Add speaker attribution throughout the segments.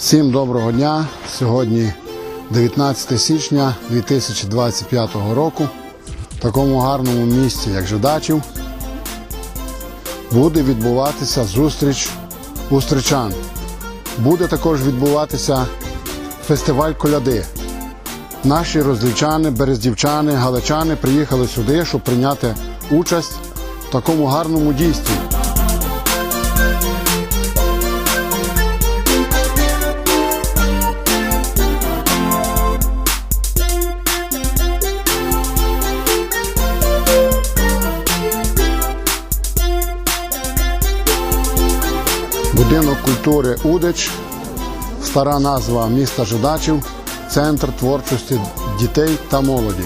Speaker 1: Всім доброго дня! Сьогодні 19 січня 2025 року. В такому гарному місці, як Жидачів, буде відбуватися зустріч устричан. Буде також відбуватися фестиваль коляди. Наші розлічани, берездівчани, галичани приїхали сюди, щоб прийняти участь в такому гарному дійстві. Будинок культури Удич, стара назва міста Жидачів, центр творчості дітей та молоді.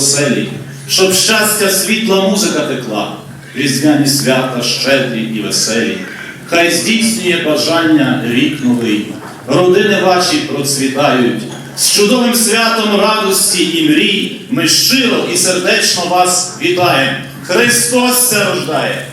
Speaker 2: Оселі, щоб щастя, світла музика текла, різдвяні свята щедрі і веселі. Хай здійснює бажання рік новий, родини ваші процвітають. З чудовим святом радості і мрій ми щиро і сердечно вас вітаємо. Христос се рождає!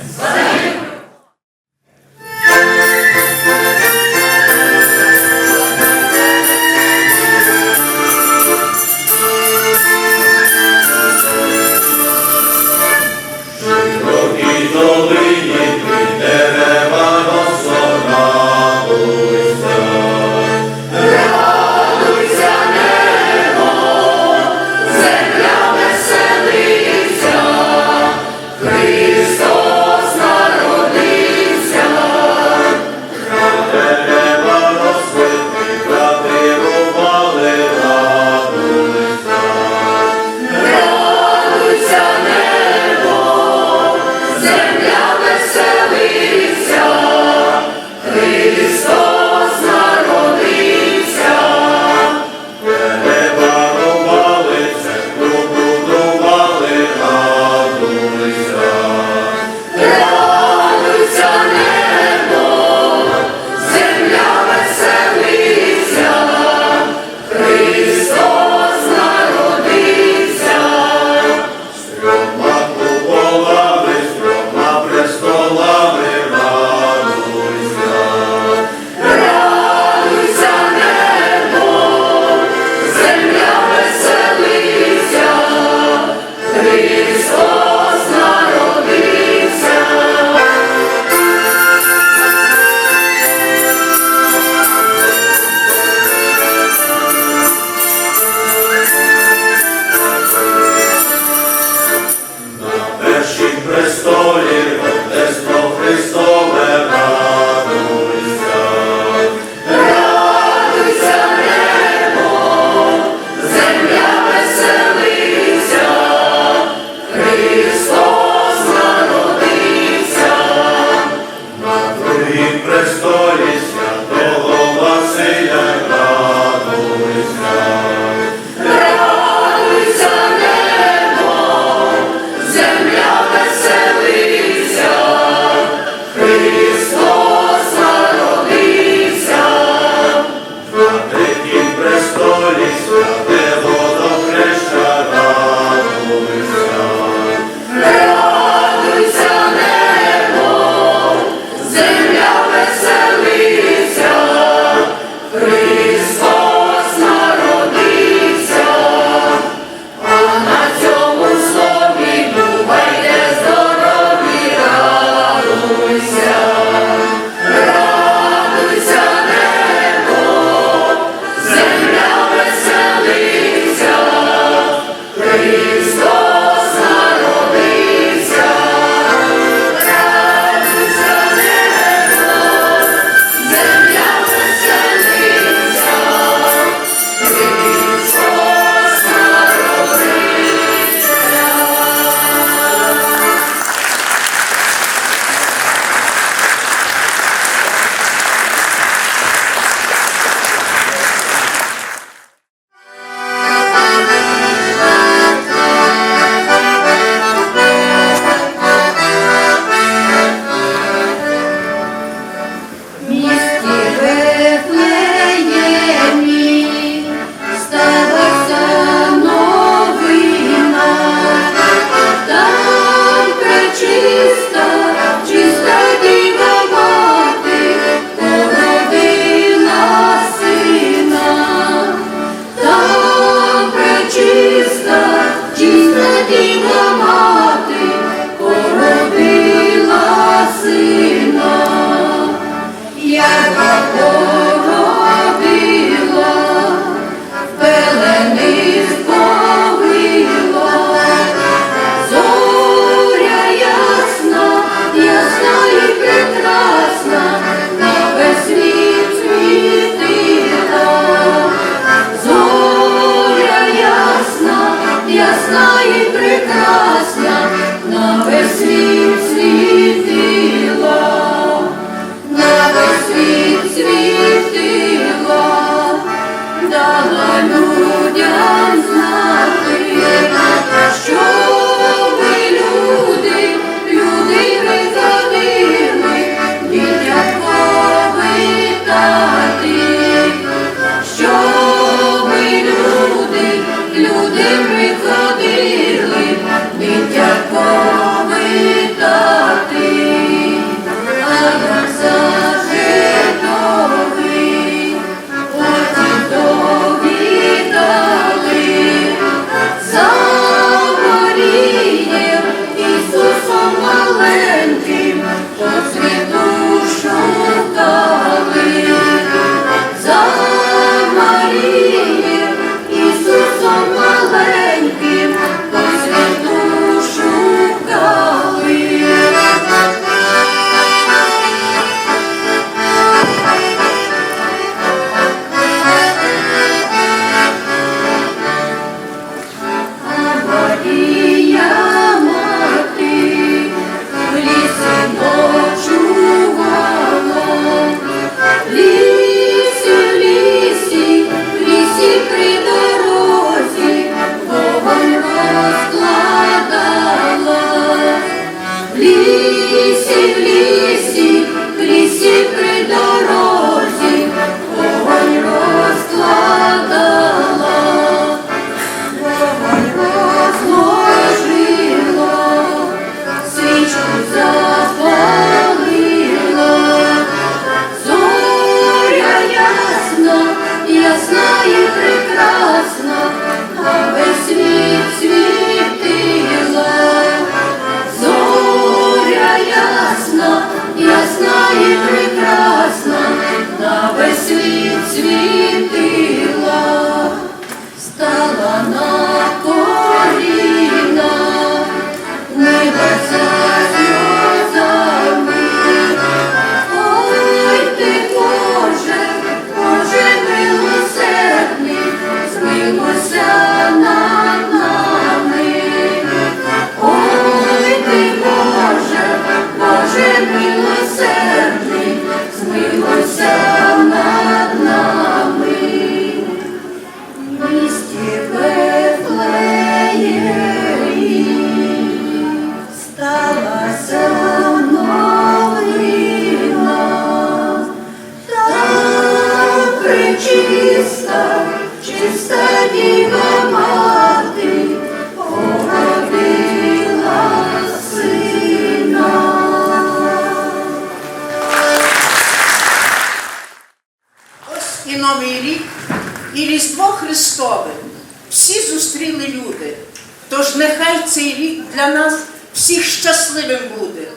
Speaker 3: для нас всіх щасливим буде.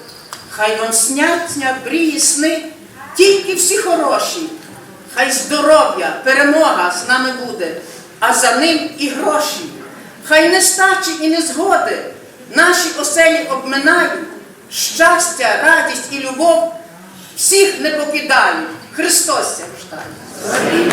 Speaker 3: Хай вам сняться мрії сни, тільки всі хороші, хай здоров'я, перемога з нами буде, а за ним і гроші. Хай нестачі і незгоди наші оселі обминають, щастя, радість і любов всіх не покидають. Христос
Speaker 4: я вштає.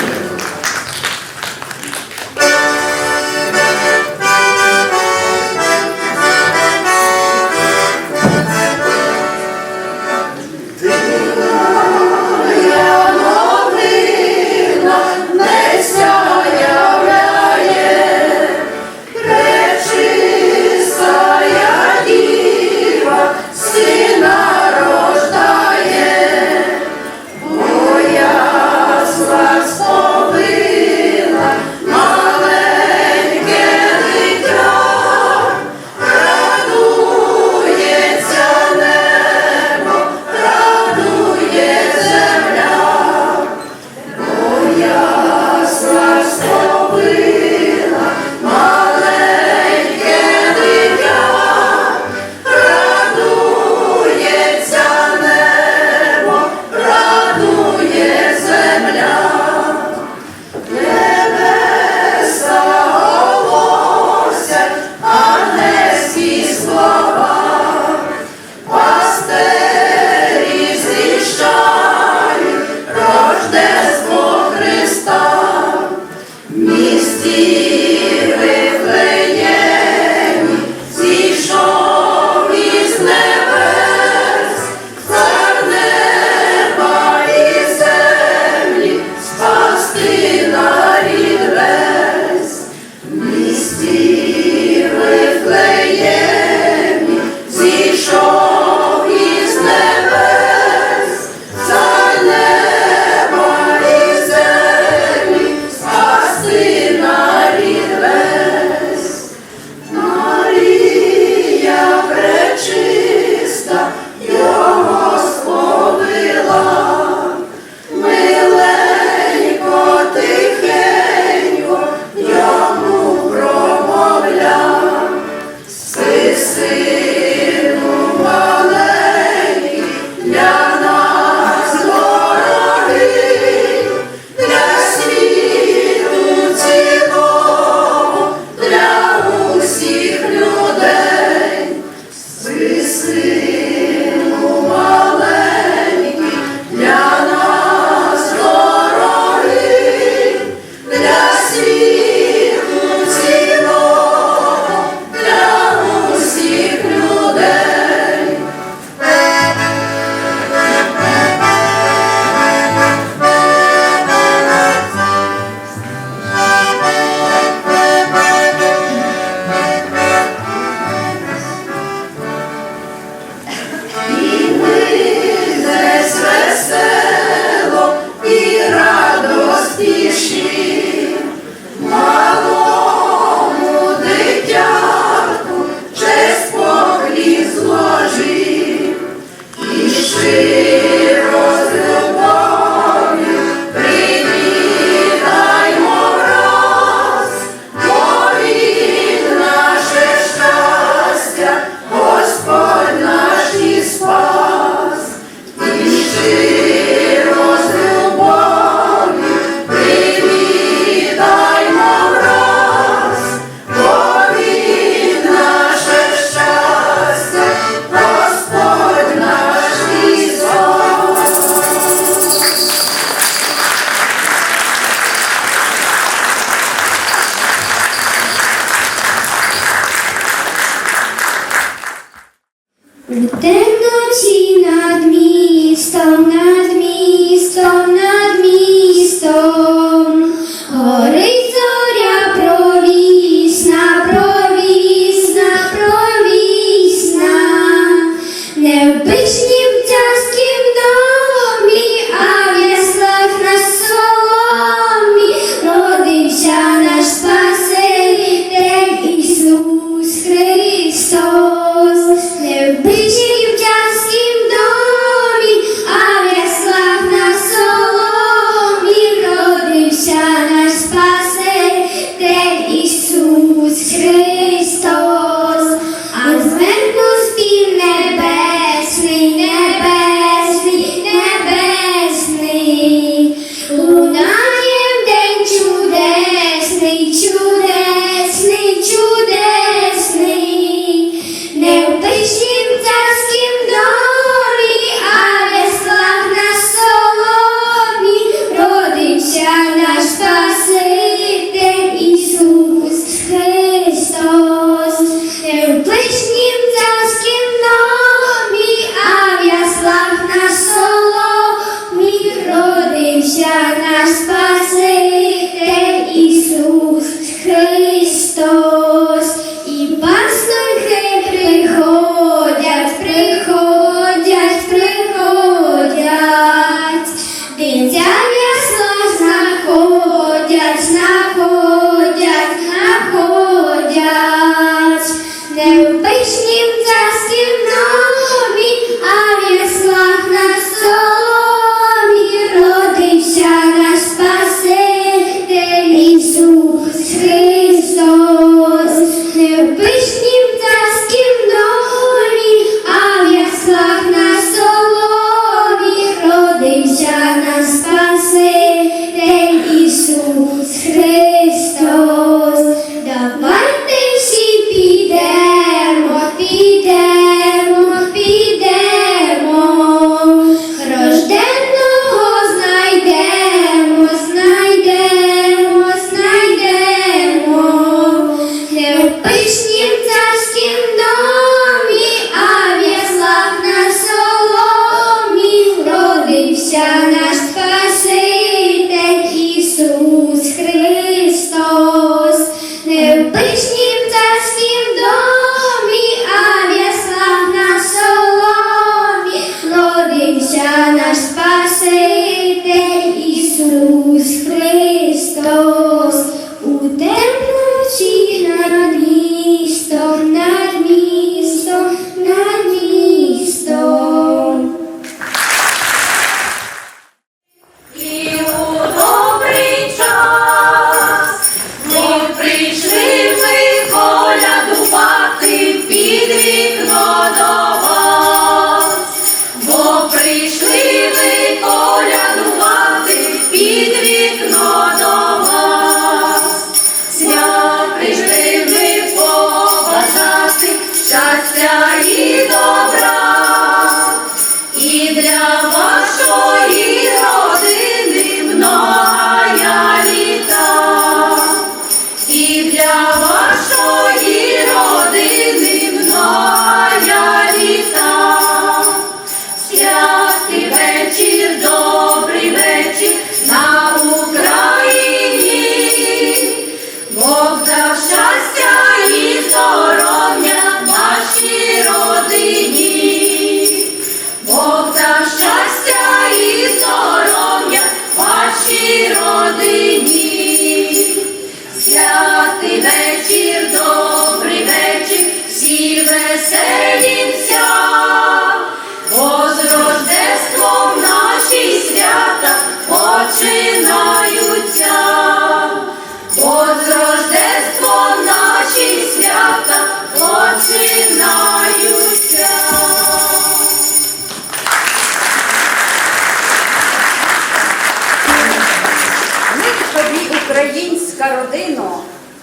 Speaker 4: вечір,
Speaker 5: добрий вечір, всі веселі.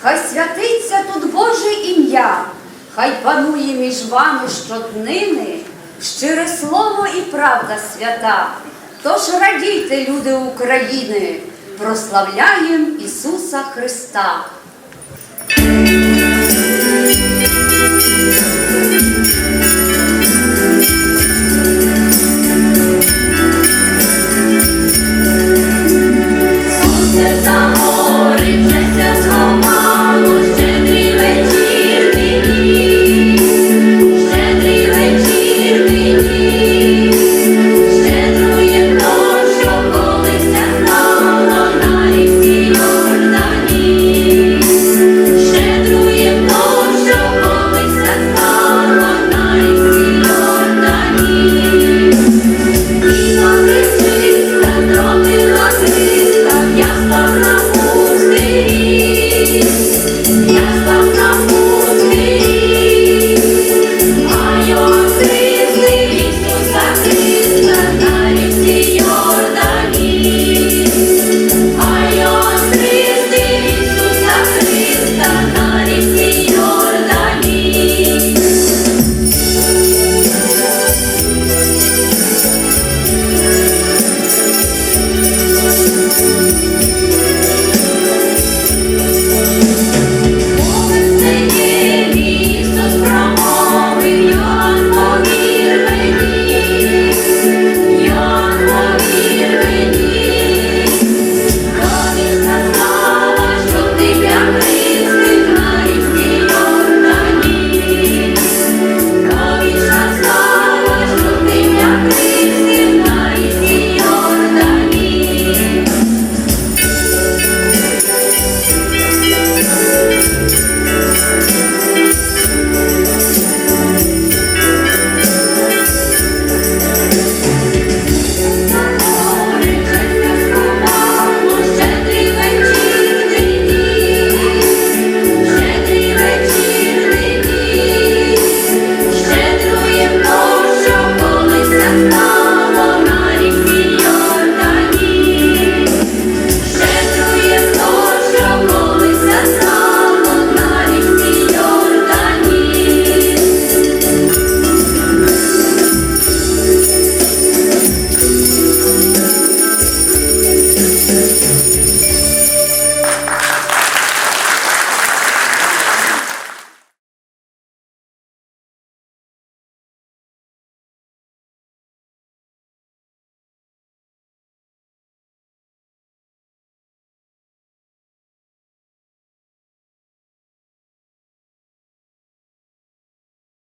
Speaker 5: Хай святиться тут Боже ім'я, хай панує між вами щотнини, щире слово і правда свята. Тож радійте, люди України, прославляєм Ісуса Христа. Сонце загорить,